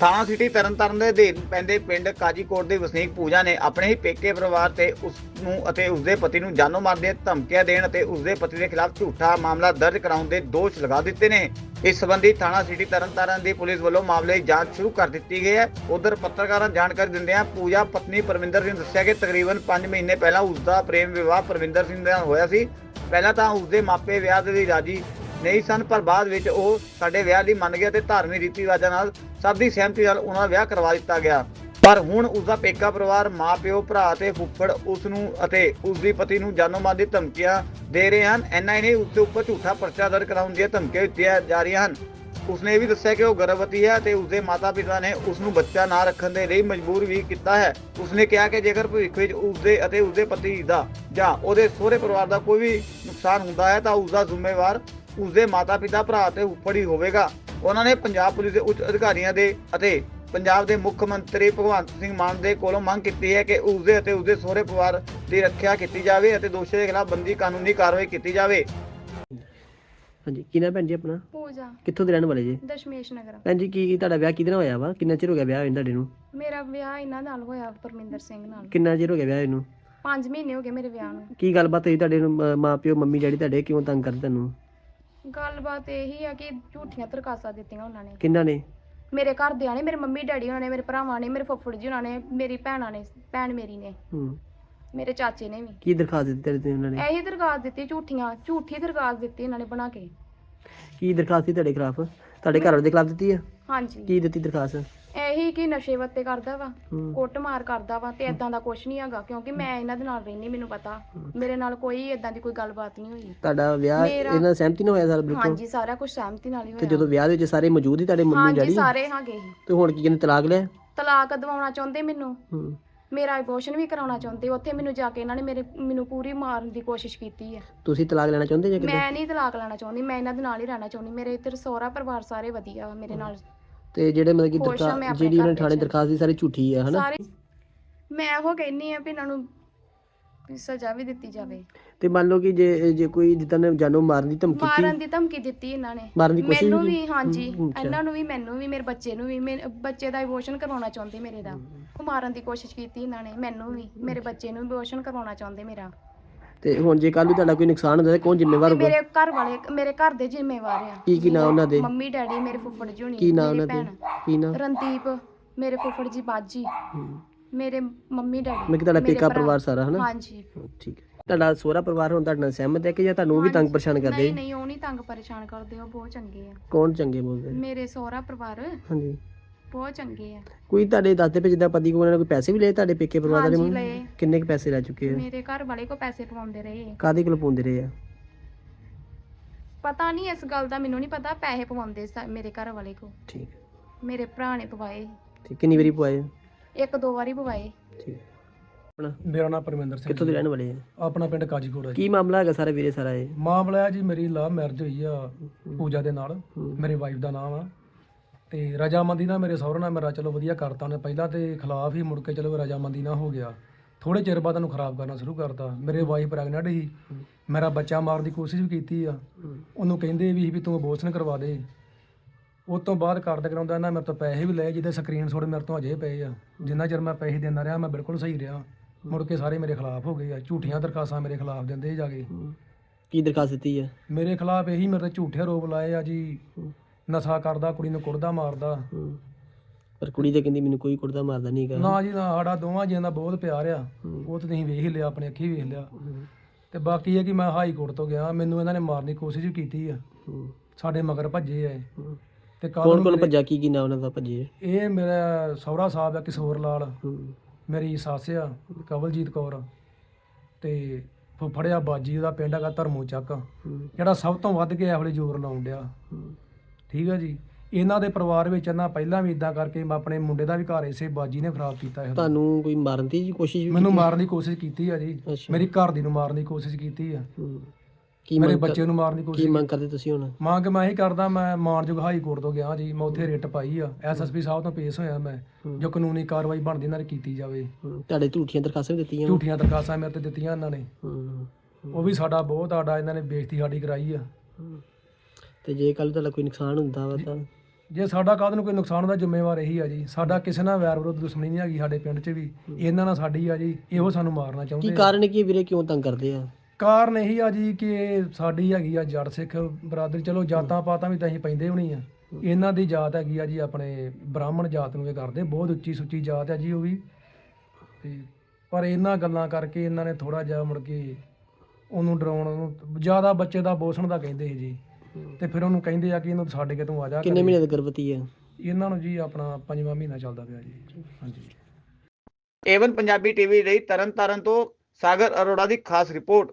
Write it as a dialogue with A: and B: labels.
A: ਥਾਣਾ ਸਿਟੀ ਤਰਨਤਾਰਨ ਦੇ ਅਧੀਨ ਪੈਂਦੇ ਪਿੰਡ ਕਾਜੀਕੋਟ ਦੇ ਵਸਨੀਕ ਪੂਜਾ ਨੇ ਆਪਣੇ ਹੀ ਪੇਕੇ ਪਰਿਵਾਰ ਤੇ ਉਸ ਨੂੰ ਅਤੇ ਉਸਦੇ ਪਤੀ ਨੂੰ ਜਾਨੋਂ ਮਾਰਨ ਦੀਆਂ ਧਮਕੀਆਂ ਦੇਣ ਅਤੇ ਉਸਦੇ ਪਤੀ ਦੇ ਖਿਲਾਫ ਝੂਠਾ ਮਾਮਲਾ ਦਰਜ ਕਰਾਉਣ ਦੇ ਦੋਸ਼ ਲਗਾ ਦਿੱਤੇ ਨੇ। ਇਸ ਸੰਬੰਧੀ ਥਾਣਾ ਸਿਟੀ ਤਰਨਤਾਰਨ ਦੀ ਪੁਲਿਸ ਵੱਲੋਂ ਮਾਮਲੇ ਦੀ ਜਾਂਚ ਸ਼ੁਰੂ ਕਰ ਦਿੱਤੀ ਗਈ ਹੈ। ਉਧਰ ਪੱਤਰਕਾਰਾਂ ਨੂੰ ਜਾਣਕਾਰੀ ਦਿੰਦਿਆਂ ਪੂਜਾ ਪਤਨੀ ਪਰਵਿੰਦਰ ਸਿੰਘ ਦੱਸਿਆ ਕਿ ਤਕਰੀਬਨ 5 ਮਹੀਨੇ ਪਹਿਲਾਂ ਉਸਦਾ ਪ੍ਰੇਮ ਵਿਵਾਹ ਪਰਵਿੰਦਰ ਸਿੰਘ ਨਾਲ ਹੋਇਆ ਸੀ। ਪਹਿਲਾਂ ਤਾਂ ਉਸਦੇ ਮਾਪੇ ਵਿਆਹ ਦੇ ਲਈ ਰਾਜੀ ਨਹੀਂ ਸਨ, ਪਰ ਬਾਅਦ ਵਿੱਚ ਉਹ ਸਾਡੇ ਵਿਆਹ ਲਈ ਮੰਨ ਗਿਆ ਤੇ ਧਾਰਮਿਕ ਰੀਤੀ ਰਿਵਾਜਾਂ ਨਾਲ ਸਭ ਦੀ ਸਹਿਮਤੀ ਨਾਲ ਉਹਨਾਂ ਦਾ ਵਿਆਹ ਕਰਵਾ ਦਿੱਤਾ ਗਿਆ। ਪਰ ਹੁਣ ਉਸਦਾ ਪੇਕਾ ਪਰਿਵਾਰ ਮਾਪਿਓ ਭਰਾ ਤੇ ਫੁੱਫੜ ਉਸ ਨੂੰ ਅਤੇ ਉਸਦੀ ਪਤੀ ਨੂੰ ਜਾਨੋਂ ਮਾਰਨ ਦੀ ਧਮਕੀਆਂ ਦੇ ਰਹੇ ਹਨ। ਐਨਆਈ ਨੇ ਉਸ ਦੇ ਉੱਪਰ ਝੂਠਾ ਪਰਚਾ ਦਰਜ ਕਰਾਉਣ ਦੀਆਂ ਧਮਕੀਆਂ ਦਿੱਤੀਆਂ ਜਾ ਰਹੀਆਂ ਹਨ। ਉਸਨੇ ਇਹ ਵੀ ਦੱਸਿਆ ਕਿ ਉਹ ਗਰਭਵਤੀ ਹੈ ਤੇ ਉਸਦੇ ਮਾਤਾ-ਪਿਤਾ ਨੇ ਉਸ ਨੂੰ ਬੱਚਾ ਨਾ ਰੱਖਣ ਦੇ ਲਈ ਮਜਬੂਰ ਵੀ ਕੀਤਾ ਹੈ। ਉਸਨੇ ਕਿਹਾ ਕਿ ਜੇਕਰ ਭਵਿੱਖ ਵਿੱਚ ਉਸਦੇ ਅਤੇ ਉਸਦੇ ਪਤੀ ਦਾ ਜਾਂ ਉਹਦੇ ਸਹੁਰੇ ਪਰਿਵਾਰ ਦਾ ਕੋਈ ਵੀ ਨੁਕਸਾਨ ਹੁੰਦਾ ਹੈ ਤਾਂ ਉਸਦਾ ਜ਼ਿੰਮੇਵਾਰ ਉਸਦੇ ਮਾਤਾ-ਪਿਤਾ ਭਰਾ ਤੇ ਉੱਪਰ ਹੀ ਹੋਵੇਗਾ। ਉਹਨਾਂ ਨੇ ਪੰਜਾਬ ਪੁਲਿਸ ਦੇ ਉੱਚ ਅਧਿਕਾਰੀਆਂ ਦੇ ਅਤੇ ਪੰਜਾਬ ਦੇ ਮੁੱਖ ਮੰਤਰੀ ਭਗਵੰਤ ਸਿੰਘ ਮਾਨ ਦੇ ਕੋਲੋਂ ਮੰਗ ਕੀਤੀ ਹੈ ਕਿ ਉਸਦੇ ਅਤੇ ਉਸਦੇ ਸਹੁਰੇ ਪਰਿਵਾਰ ਦੀ ਰੱਖਿਆ ਕੀਤੀ ਜਾਵੇ ਅਤੇ ਦੋਸ਼ੀਆਂ ਦੇ ਖਿਲਾਫ ਬੰਦੀ ਕਾਨੂੰਨੀ ਕਾਰਵਾਈ ਕੀਤੀ ਜਾਵੇ।
B: ਹਾਂਜੀ ਕੀ ਨਾਮ ਭੈਣ ਜੀ ਆਪਣਾ?
C: ਪੂਜਾ।
B: ਕਿੱਥੋਂ ਦੇ ਰਹਿਣ ਵਾਲੇ ਜੀ?
C: ਦਸ਼ਮੇਸ਼ ਨਗਰ।
B: ਭੈਣ ਜੀ ਕੀ ਤੁਹਾਡਾ ਵਿਆਹ ਕਿਹਦੇ ਨਾਲ ਹੋਇਆ ਵਾ? ਕਿੰਨਾ ਚਿਰ ਹੋ ਗਿਆ ਵਿਆਹ ਹੋਏ ਨੂੰ ਤੁਹਾਡੇ ਨੂੰ?
C: ਮੇਰਾ ਵਿਆਹ ਇਹਨਾਂ ਨਾਲ ਹੋਇਆ ਪਰਮਿੰਦਰ ਸਿੰਘ ਨਾਲ।
B: ਕਿੰਨਾ ਚਿਰ ਹੋ ਗਿਆ ਵਿਆਹ ਨੂੰ?
C: 5 ਮਹੀਨੇ ਹੋ ਗਏ ਮੇਰੇ ਵਿਆਹ ਨੂੰ।
B: ਕੀ ਗੱਲਬਾਤ ਹੋਈ ਤੁਹਾਡੇ ਨੂੰ ਮ- ਮਾਂ ਪਿਓ ਮੰਮੀ ਡੈਡੀ ਤੁਹਾਡੇ ਕਿਉਂ ਤੰਗ ਕਰਦੇ ਤੁਹਾਨੂੰ?
C: ਗੱਲਬਾਤ ਇਹੀ ਆ ਕਿ ਝੂਠੀਆਂ ਤਰਕਾਸਾਂ ਦਿੱਤੀਆਂ ਉਹਨਾਂ ਨੇ।
B: ਕਿੰਨਾ ਨੇ?
C: ਮੇਰੇ ਘਰਦਿਆਂ ਨੇ ਮੇਰੇ ਮੰਮੀ ਡੈਡੀ ਉਹਨਾਂ ਨੇ ਮੇਰੇ ਭਰਾਵਾਂ ਨੇ ਮੇਰੇ ਫੁੱਫੜ ਜੀ ਉਹਨਾਂ ਨੇ ਮੇਰੀ ਭੈਣਾਂ ਨੇ ਭੈਣ ਮੇਰੀ ਨੇ।
B: ਹੂੰ।
C: ਮੇਰੇ ਚਾਚੇ ਨੇ ਵੀ।
B: ਕੀ ਦਰਖਾਸਤ ਦਿੱਤੀ ਤੁਹਾਡੇ ਤੇ ਉਹਨਾਂ ਨੇ?
C: ਇਹੀ ਦਰਖਾਸਤ ਦਿੱਤੀ ਝੂਠੀਆਂ ਝੂਠੀ ਦਰਖਾਸਤ ਦਿੱਤੀ ਇਹਨਾਂ ਨੇ ਬਣਾ ਕੇ।
B: ਕੀ ਦਰਖਾਸਤ ਸੀ ਤੁਹਾਡੇ ਖਿਲਾਫ? ਤੁਹਾਡੇ ਘਰ ਵਾਲੇ ਦੇ ਖਿਲਾਫ ਦਿੱਤੀ ਆ?
C: ਹਾਂਜੀ।
B: ਕੀ ਦਿੱਤੀ ਦਰਖਾਸਤ?
C: ਇਹੀ ਕਿ ਨਸ਼ੇ ਵੱਤੇ ਕਰਦਾ ਵਾ
B: ਹੂੰ।
C: ਕੁੱਟ ਮਾਰ ਕਰਦਾ ਵਾ ਤੇ ਇਦਾਂ ਦਾ ਕੁਝ ਨਹੀਂ ਹੈਗਾ ਕਿਉਂਕਿ ਮੈਂ ਇਹਨਾਂ ਦੇ ਨਾਲ ਰਹਿਣੀ ਮੈਨੂੰ ਪਤਾ। ਮੇਰੇ ਨਾਲ ਕੋਈ ਇਦਾਂ ਦੀ ਕੋਈ ਗੱਲਬਾਤ ਨਹੀਂ ਹੋਈ।
B: ਤੁਹਾਡਾ ਵਿਆਹ
C: ਮੇਰਾ-
B: ਇਹਨਾਂ ਨਾਲ ਸਹਿਮਤੀ ਨਾਲ ਹੋਇਆ ਸਾਰਾ ਬਿਲਕੁਲ?
C: ਹਾਂਜੀ ਸਾਰਾ ਕੁਝ ਸਹਿਮਤੀ ਨਾਲ ਹੀ
B: ਤੇ
C: ਹੋਇਆ।
B: ਜਦੋਂ ਵਿਆਹ ਦੇ ਵਿੱਚ ਸਾਰੇ ਮੌਜੂਦ ਹੀ ਤੁਹਾਡੇ ਮੰਮੀ
C: ਹਾਂਜੀ
B: ਡੈਡੀ?
C: ਸਾਰੇ ਹੈਗੇ ਸੀ।
B: ਤੇ ਹੁਣ ਕੀ ਕਹਿੰਦੇ ਤਲਾਕ ਲਿਆ?
C: ਤਲਾਕ ਦਵਾਉਣਾ ਚਾਹੁੰਦੇ ਮੈਨੂੰ।
B: ਹੂੰ।
C: ਮੇਰਾ ਅਬੋਰਸ਼ਨ ਵੀ ਕਰਾਉਣਾ ਚਾਹੁੰਦੇ ਉੱਥੇ ਮੈਨੂੰ ਜਾ ਕੇ ਇਹਨਾਂ ਨੇ ਮੇਰੇ ਮੈਨੂੰ ਪੂਰੀ ਮਾਰਨ ਦੀ ਕੋਸ਼ਿਸ਼ ਕੀਤੀ ਹੈ।
B: ਤੁਸੀਂ ਤਲਾਕ ਲੈਣਾ ਚਾਹੁੰਦੇ ਜਾਂ ਕਿੱਦਾਂ?
C: ਮੈਂ ਨਹੀਂ ਤਲਾਕ ਲੈਣਾ ਚਾਹੁੰਦੀ ਮੈਂ ਇਹਨਾਂ ਦੇ ਨਾਲ ਹੀ ਰਹਿਣਾ ਚਾਹੁੰਦੀ ਮੇਰੇ ਇੱਧਰ ਸਹੁਰਾ ਪਰਿਵਾਰ ਸਾਰੇ ਵਧੀਆ ਵਾ ਮੇਰੇ ਨਾਲ
B: ਤੇ ਜਿਹੜੇ ਮਤਲਬ ਕਿ
C: ਖੁਸ਼ ਹਾਂ ਮੈਂ
B: ਦਰਖਾਸਤ
C: ਆਪਣੇ
B: ਜਿਹੜੀ ਉਹਨਾਂ ਨੇ
C: ਘਰ
B: ਥਾਣੇ
C: ਵਿੱਚ।
B: ਦਰਖਾਸਤ ਦੀ ਸਾਰੀ ਝੂਠੀ ਆ ਹਨਾ?
C: ਸਾਰੇ ਮੈਂ ਉਹ ਕਹਿੰਨੀ ਆ ਵੀ ਇਹਨਾਂ ਨੂੰ ਵੀ ਸਜ਼ਾ ਵੀ ਦਿੱਤੀ ਜਾਵੇ।
B: ਤੇ ਮੰਨ ਲਓ ਕਿ ਜੇ ਜੇ ਕੋਈ ਜਿੱਦਾਂ ਨੇ ਜਾਨੋਂ ਮਾਰਨ ਦੀ ਧਮਕੀ
C: ਮਾਰਨ
B: ਦਿੱਤੀ
C: ਦੀ ਧਮਕੀ ਦਿੱਤੀ ਇਹਨਾਂ ਨੇ।
B: ਮਾਰਨ ਦੀ ਕੋਸ਼ਿਸ਼
C: ਮੈਨੂੰ
B: ਵੀ
C: ਹਾਂਜੀ
B: ਹਮ, ਅੱਛਾ।
C: ਇਹਨਾਂ ਨੂੰ ਵੀ ਮੈਨੂੰ ਵੀ ਮੇਰੇ ਬੱਚੇ ਨੂੰ ਵੀ ਮੇਰੇ ਬੱਚੇ ਦਾ ਅਬੋਰਸ਼ਨ ਕਰਵਾਉਣਾ ਚਾਹੁੰਦੇ ਮੇਰੇ ਦਾ। ਮਾਰਨ ਦੀ ਕੋਸ਼ਿਸ਼ ਕੀਤੀ ਇਹਨਾਂ ਨੇ ਮੈਨੂੰ ਵੀ ਮੇਰੇ ਬੱਚੇ ਨੂੰ ਵੀ ਅਬੋਰਸ਼ਨ ਕਰਵਾਉਣਾ ਚਾਹੁੰਦੇ ਮੇਰਾ।
B: ਤੇ ਹੁਣ ਜੇ ਕੱਲ ਨੂੰ ਤੁਹਾਡਾ ਕੋਈ ਨੁਕਸਾਨ ਹੁੰਦਾ ਤਾਂ ਕੌਣ ਜ਼ਿੰਮੇਵਾਰ ਹੋਊਗਾ?
C: ਮੇਰੇ ਘਰ ਵਾਲੇ ਮੇਰੇ ਘਰ ਦੇ ਜ਼ਿੰਮੇਵਾਰ ਆ।
B: ਕੀ ਕੀ ਨਾਂ ਉਹਨਾਂ ਦੇ?
C: ਮੰਮੀ ਡੈਡੀ ਮੇਰੇ ਫੁੱਫੜ ਜੀ ਹੋਣੀ
B: ਕੀ ਨਾਂ ਉਹਨਾਂ ਦੇ? ਕੀ ਨਾਂ?
C: ਰਣਦੀਪ ਮੇਰੇ ਫੁੱਫੜ ਜੀ ਬਾਜੀ।
B: ਹੂੰ।
C: ਮੇਰੇ ਮੰਮੀ ਡੈਡੀ
B: ਮੈਂ ਕਿ ਤੁਹਾਡਾ
C: ਮੇਰੇ
B: ਪੇਕਾ
C: ਭਰਾ।
B: ਪਰਿਵਾਰ ਸਾਰਾ ਹਨਾ?
C: ਹਾਂਜੀ।
B: ਠੀਕ ਹੈ। ਤੁਹਾਡਾ ਸਹੁਰਾ ਪਰਿਵਾਰ ਹੁਣ ਤੁਹਾਡੇ ਨਾਲ ਸਹਿਮਤ ਹੈ ਕਿ ਜਾਂ ਤੁਹਾਨੂੰ ਉਹ ਵੀ ਤੰਗ ਪਰੇਸ਼ਾਨ ਕਰਦੇ?
C: ਨਹੀਂ ਨਹੀਂ ਉਹ ਨਹੀਂ ਤੰਗ ਪਰੇਸ਼ਾਨ ਕਰਦੇ ਉਹ ਬਹੁਤ ਚੰਗੇ ਆ।
B: ਕੌਣ ਚੰਗੇ ਬੋਲਦੇ?
C: ਮੇਰੇ ਸਹੁਰਾ ਪਰਿਵਾਰ
B: ਹਾਂਜੀ।
C: ਬਹੁਤ ਚੰਗੇ ਆ।
B: ਕੋਈ ਤੁਹਾਡੇ ਦਾਦੇ ਪੇ ਜਿੱਦਾਂ ਪਤੀ ਕੋਲ ਉਹਨਾਂ ਨੇ ਕੋਈ ਪੈਸੇ ਵੀ ਲਏ ਤੁਹਾਡੇ ਪੇਕੇ ਪਰਿਵਾਰ ਵਾਲੇ
C: ਹਾਂਜੀ? ਲਏ।
B: ਕਿੰਨੇ ਕੁ ਪੈਸੇ ਲੈ ਚੁੱਕੇ ਆ?
C: ਮੇਰੇ ਘਰ ਵਾਲੇ ਕੋ ਪੈਸੇ ਪਵਾਉਂਦੇ ਰਹੇ।
B: ਕਾਦੇ ਕੋਲ ਪਾਉਂਦੇ ਰਹੇ ਆ?
C: ਪਤਾ ਨਹੀਂ ਇਸ ਗੱਲ ਦਾ ਮੈਨੂੰ ਨਹੀਂ ਪਤਾ ਪੈਸੇ ਪਵਾਉਂਦੇ ਸਾ- ਮੇਰੇ ਘਰ ਵਾਲੇ ਕੋ।
B: ਠੀਕ
C: ਮੇਰੇ ਭਰਾ ਨੇ ਪਵਾਏ।
B: ਤੇ ਕਿੰਨੀ ਵਾਰੀ ਪਵਾਏ?
C: ਇੱਕ ਦੋ ਵਾਰੀ ਪਵਾਏ।
B: ਠੀਕ ਆਪਣਾ?
D: ਮੇਰਾ ਨਾਮ ਪਰਮਿੰਦਰ ਸਿੰਘ
B: ਕਿੱਥੋਂ ਦੇ ਰਹਿਣ ਵਾਲੇ ਆ?
D: ਆਪਣਾ ਪਿੰਡ ਕਾਜੀਕੋਟ ਹੈ ਜੀ।
B: ਕੀ ਮਾਮਲਾ ਹੈਗਾ ਸਾਰਾ ਵੀਰੇ ਸਾਰਾ ਇਹ?
D: ਮਾਮਲਾ ਹੈ ਜੀ ਮੇਰੀ ਲਵ ਮੈਰਿਜ ਹੋਈ ਆ ਪੂਜਾ ਦੇ ਨਾਲ। ਮੇਰੇ ਵਾਈਫ ਦਾ ਨਾਮ ਆ। ਤੇ ਰਜਾਮੰਦੀ ਨਾਲ ਮੇਰੇ ਸਹੁਰੇ ਨਾਲ ਮੇਰਾ ਚਲੋ ਵਧੀਆ ਕਰਤਾ ਉਹਨੇ ਪਹਿਲਾਂ ਤੇ ਖਿਲਾਫ ਹੀ ਮੁੜ ਕੇ ਚਲੋ ਰਜਾਮੰਦੀ ਨਾਲ ਹੋ ਗਿਆ। ਥੋੜੇ ਚਿਰ ਬਾਅਦ ਉਹਨੂੰ ਖਰਾਬ ਕਰਨਾ ਸ਼ੁਰੂ ਕਰਤਾ। ਮੇਰੇ ਵਾਈਫ ਪ੍ਰੈਗਨੈਂਟ ਸੀ। ਮੇਰਾ ਬੱਚਾ ਮਾਰਨ ਦੀ ਕੋਸ਼ਿਸ਼ ਵੀ ਕੀਤੀ ਆ। ਉਹਨੂੰ ਕਹਿੰਦੇ ਵੀ ਵੀ ਤੂੰ ਅਬੋਰਸ਼ਨ ਕਰਵਾ ਦੇ। ਉਸ ਤੋਂ ਬਾਅਦ ਕਰਦੇ ਕਰਾਉਂਦਾ ਇਹਨਾਂ ਮੇਰੇ ਤੋਂ ਪੈਸੇ ਵੀ ਲਏ ਜਿਹਦੇ ਸਕਰੀਨਸ਼ਾਟ ਮੇਰੇ ਤੋਂ ਅਜੇ ਪਏ ਆ। ਜਿੰਨਾ ਚਿਰ ਮੈਂ ਪੈਸੇ ਦਿੰਦਾ ਰਿਹਾ ਮੈਂ ਬਿਲਕੁਲ ਸਹੀ ਰਿਹਾ। ਮੁੜ ਕੇ ਸਾਰੇ ਮੇਰੇ ਖਿਲਾਫ ਹੋ ਗਏ ਆ। ਝੂਠੀਆਂ ਦਰਖਾਸਤਾਂ ਮੇਰੇ ਖਿਲਾਫ ਦਿੰਦੇ ਜਾ ਕੇ।
B: ਕੀ ਦਰਖਾਸਤ ਦਿੱਤੀ ਹੈ
D: ਮੇਰੇ ਖਿਲਾਫ ਇਹੀ ਮੇਰੇ ਤੇ ਝੂਠੇ ਆਰੋਪ ਲਾਏ ਆ ਜੀ। ਨਸ਼ਾ ਕਰਦਾ ਕੁੜੀ ਨੂੰ ਕੁੱਟਦਾ ਮਾਰਦਾ।
B: ਪਰ ਕੁੜੀ ਤੇ ਕਹਿੰਦੀ ਮੈਨੂੰ ਕੋਈ ਕੁੜਦਾ ਮਾਰਦਾ ਨਹੀਂ ਹੈਗਾ।
D: ਨਾ ਜੀ ਨਾ ਸਾਡਾ ਦੋਵਾਂ ਜੀਆਂ ਦਾ ਬਹੁਤ ਪਿਆਰ ਆ। ਉਹ ਤਾਂ ਤੁਸੀਂ ਵੇਖ ਹੀ ਲਿਆ ਆਪਣੇ ਅੱਖੀ ਵੇਖ ਲਿਆ। ਤੇ ਬਾਕੀ ਇਹ ਕਿ ਮੈਂ ਹਾਈ ਕੋਰਟ ਤੋਂ ਗਿਆ ਮੈਨੂੰ ਇਹਨਾਂ ਨੇ ਮਾਰਨ ਦੀ ਕੋਸ਼ਿਸ਼ ਵੀ ਕੀਤੀ ਆ।
B: ਹੂੰ।
D: ਸਾਡੇ ਮਗਰ ਭੱਜੇ ਆ ਇਹ।
B: ਹੂੰ।
D: ਤੇ ਕੱਲ
B: ਕੌਣ ਕੌਣ ਭੱਜਾ ਕੀ ਕੀ ਨਾਂ ਉਹਨਾਂ ਦਾ ਭੱਜੇ?
D: ਇਹ ਮੇਰਾ ਸਹੁਰਾ ਸਾਹਿਬ ਆ ਕਿਸ਼ੋਰ ਲਾਲ।
B: ਹੂੰ।
D: ਮੇਰੀ ਸੱਸ ਆ ਕਵਲਜੀਤ ਕੌਰ। ਤੇ ਫੁੱਫੜਿਆ ਬਾਜੀ ਉਹਦਾ ਪਿੰਡ ਹੈਗਾ ਧਰਮੂ ਚੱਕ।
B: ਹੂੰ।
D: ਜਿਹੜਾ ਸਭ ਤੋਂ ਵੱਧ ਕੇ ਇਹੋ ਜਿਹੇ ਜ਼ੋਰ ਲਾਉਣ ਡਿਆ।
B: ਹੂੰ।
D: ਠੀਕ ਹੈ ਜੀ? ਇਹਨਾਂ ਦੇ ਪਰਿਵਾਰ ਵਿੱਚ ਇਹਨਾਂ ਪਹਿਲਾਂ ਵੀ ਇਦਾਂ ਕਰਕੇ ਮੈਂ ਆਪਣੇ ਮੁੰਡੇ ਦਾ ਵੀ ਘਰ ਇਸੇ ਬਾਜੀ ਨੇ ਖਰਾਬ ਕੀਤਾ ਹੈ
B: ਤੁਹਾਨੂੰ ਕੋਈ ਮਾਰਨ ਦੀ ਜੀ ਕੋਸ਼ਿਸ਼ ਵੀ
D: ਮੈਨੂੰ ਮਾਰਨ ਦੀ ਕੋਸ਼ਿਸ਼ ਕੀਤੀ ਆ ਜੀ।
B: ਅੱਛਾ।
D: ਮੇਰੀ ਘਰ ਦੀ ਨੂੰ ਮਾਰਨ ਦੀ ਕੋਸ਼ਿਸ਼ ਕੀਤੀ ਆ।
B: ਹੂੰ। ਕੀ
D: ਮੇਰੇ
B: ਮੰਗ
D: ਬੱਚੇ ਨੂੰ ਮਾਰਨ ਦੀ
B: ਕੀ
D: ਕੋਸ਼ਿਸ਼
B: ਮੰਗ ਕਰਦੇ ਤੁਸੀਂ ਹੁਣ?
D: ਮੰਗ ਮੈਂ ਇਹੀ ਕਰਦਾ ਮੈਂ ਮਾਨਯੋਗ ਹਾਈ ਕੋਰਟ ਤੋਂ ਗਿਆ ਜੀ। ਮੈਂ ਉੱਥੇ ਰਿਟ ਪਾਈ ਆ। ਐਸਐਸਪੀ ਸਾਹਿਬ ਤੋਂ ਪੇਸ਼ ਹੋਇਆ ਮੈਂ। ਜੋ ਕਾਨੂੰਨੀ ਕਾਰਵਾਈ ਬਣਦੀ ਦੀ ਕੀਤੀ ਜਾਵੇ।
B: ਹੂੰ। ਤੁਹਾਡੇ ਝੂਠੀਆਂ ਦਰਖਾਸਤਾਂ ਵੀ ਦਿੱਤੀਆਂ।
D: ਝੂਠੀਆਂ ਦਰਖਾਸਤਾਂ ਮੇਰੇ ਤੇ ਦਿੱਤੀਆਂ ਇਹਨਾਂ ਨੇ।
B: ਹੂੰ।
D: ਉਹ ਵੀ ਸਾਡਾ ਬਹੁਤ ਆਡਾ ਇਹਨਾਂ ਨੇ ਬੇਇੱਜ਼ਤੀ ਸਾਡੀ ਕਰਾਈ ਆ।
B: ਹੂੰ। ਤੇ ਜੇ ਕੱਲ ਤੁਹਾਡਾ ਕੋਈ ਨੁਕਸਾਨ ਹੁੰਦਾ ਵਾ ਤਾਂ
D: ਜੇ ਸਾਡਾ ਕਾਹਦ ਨੂੰ ਕੋਈ ਨੁਕਸਾਨ ਦਾ ਜ਼ਿੰਮੇਵਾਰ ਇਹੀ ਆ ਜੀ। ਸਾਡਾ ਕਿਸੇ ਨਾਲ ਵੈਰ ਵਿਰੋਧ ਦੁਸ਼ਮਣੀ ਨਹੀਂ ਹੈਗੀ ਸਾਡੇ ਪਿੰਡ 'ਚ ਵੀ। ਇਹਨਾਂ ਨਾਲ ਸਾਡੀ ਆ ਜੀ ਇਹੋ ਸਾਨੂੰ ਮਾਰਨਾ
B: ਕੀ
D: ਚਾਹੁੰਦੇ ਆ।
B: ਕਾਰਨ ਕੀ ਵੀਰੇ ਕਿਉਂ ਤੰਗ ਕਰਦੇ ਆ?
D: ਕਾਰਨ ਇਹੀ ਆ ਜੀ ਕਿ ਸਾਡੀ ਹੈਗੀ ਆ ਜੜ ਸਿੱਖ ਬਰਾਦਰੀ। ਚਲੋ ਜਾਤਾਂ ਪਾਤਾਂ ਵੀ ਤਾਂ ਅਸੀਂ ਪੈਂਦੇ ਹੋਣੀ ਆ। ਇਹਨਾਂ ਦੀ ਜਾਤ ਹੈਗੀ ਆ ਜੀ ਆਪਣੇ ਬ੍ਰਾਹਮਣ ਜਾਤ ਨੂੰ ਇਹ ਕਰਦੇ। ਬਹੁਤ ਉੱਚੀ ਸੁੱਚੀ ਜਾਤ ਆ ਜੀ ਉਹ ਵੀ। ਤੇ ਪਰ ਇਹਨਾਂ ਗੱਲਾਂ ਕਰਕੇ ਇਹਨਾਂ ਨੇ ਥੋੜਾ ਜਿਹਾ ਮੁੜ ਕੇ ਉਹਨੂੰ ਡਰਾਉਣ ਨੂੰ ਜ਼ਿਆਦਾ ਬੱਚੇ ਦਾ ਬੋਸਣ ਦਾ ਕਹਿੰਦੇ ਸੀ ਜੀ। ਤੇ ਫਿਰ ਉਹਨੂੰ ਕਹਿੰਦੇ ਆ ਕਿ ਇਹਨੂੰ ਛੱਡ ਕੇ ਤੂੰ ਆ ਜਾ
B: ਕਿੰਨੇ
D: ਘਰੇ।
B: ਮਹੀਨੇ ਦੀ ਗਰਭਵਤੀ ਹੈ?
D: ਇਹਨਾਂ ਨੂੰ ਜੀ ਆਪਣਾ ਪੰਜਵਾਂ ਮਹੀਨਾ ਚੱਲਦਾ ਪਿਆ ਜੀ। ਹਾਂਜੀ।
A: ਏਵਨ ਪੰਜਾਬੀ ਟੀਵੀ ਲਈ ਤਰਨਤਾਰਨ ਤੋਂ ਸਾਗਰ ਅਰੋੜਾ ਦੀ ਖਾਸ ਰਿਪੋਰਟ।